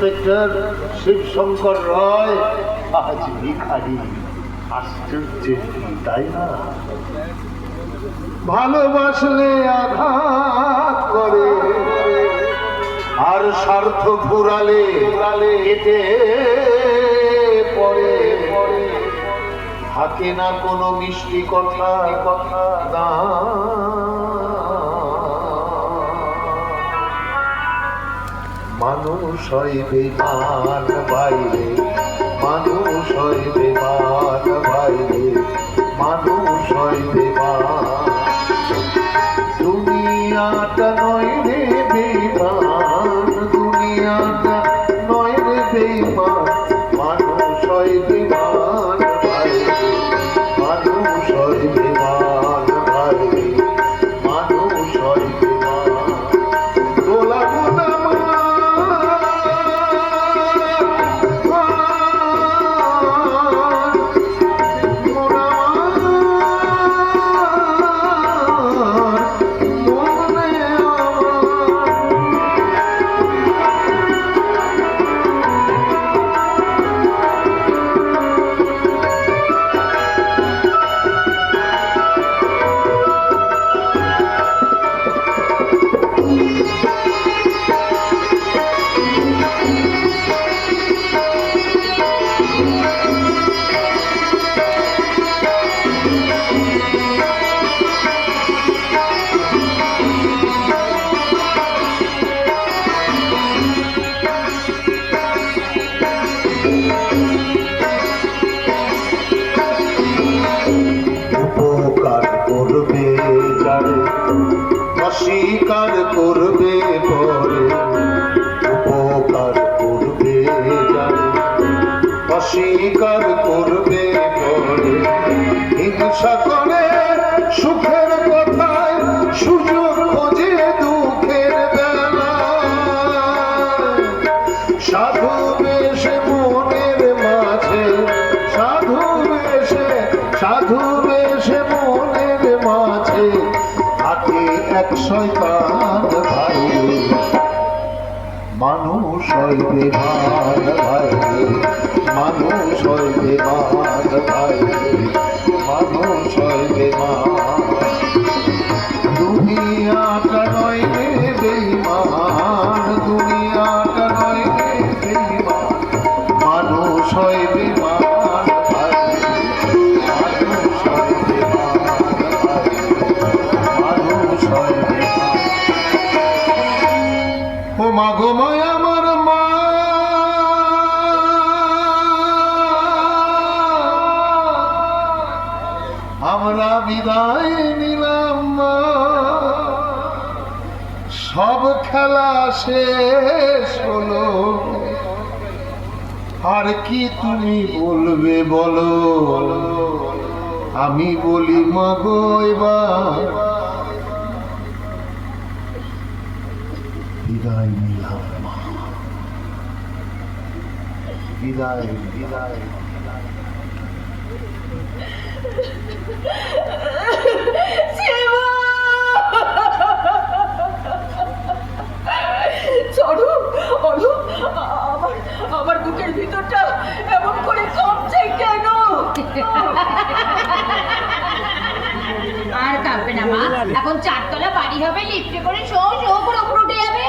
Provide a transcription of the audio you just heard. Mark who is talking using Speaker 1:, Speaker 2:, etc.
Speaker 1: Inspector Shibshankar রয়। আজ ভিখারি আশ্চর্যের তাই না? ভালোবাসলে আঘাত করে, আর স্বার্থ হেঁটে পড়ে পড়ে। থাকে না কোনো মিষ্টি কথা কথা, না মানুষ হয় বেমান বাইরে, মানুষ হয় বেমান বাইরে, মানুষ হয় দুনিয়াটা নয় রে বেমান দুনিয়াটা নয় রে বেমান মানুষ হয় বেমান মানুষ হয় বেমান অস্বীকার করবে পরে। উপকার করবে অস্বীকার করবে হিংসা করে সুখের কথায় সুযোগ খোঁজে দুঃখের সাধু বেশে সাধু বেশে সাধু বেশে মনের মাঝে, থাকে এক ভাই। মানুষ হইবে ভাগ ভাই মানুষ হইবে ভাগ ভাই মানুষ হইবে মান আমার মা। আমরা বিদায় নিলাম মা। সব খেলা শেষ হলো। আর কি তুমি বলবে বলো? আমি বলি মাগো এবার বিদায় নিলাম মা বিদায় বিদায়
Speaker 2: আমার বুকের ভিতরটা এমন করে কাঁপছে কেন
Speaker 3: আর কাঁপবে না, মা। এখন চারতলা বাড়ি হবে লিফটে করে শো শো করে উপরে উঠে যাবে।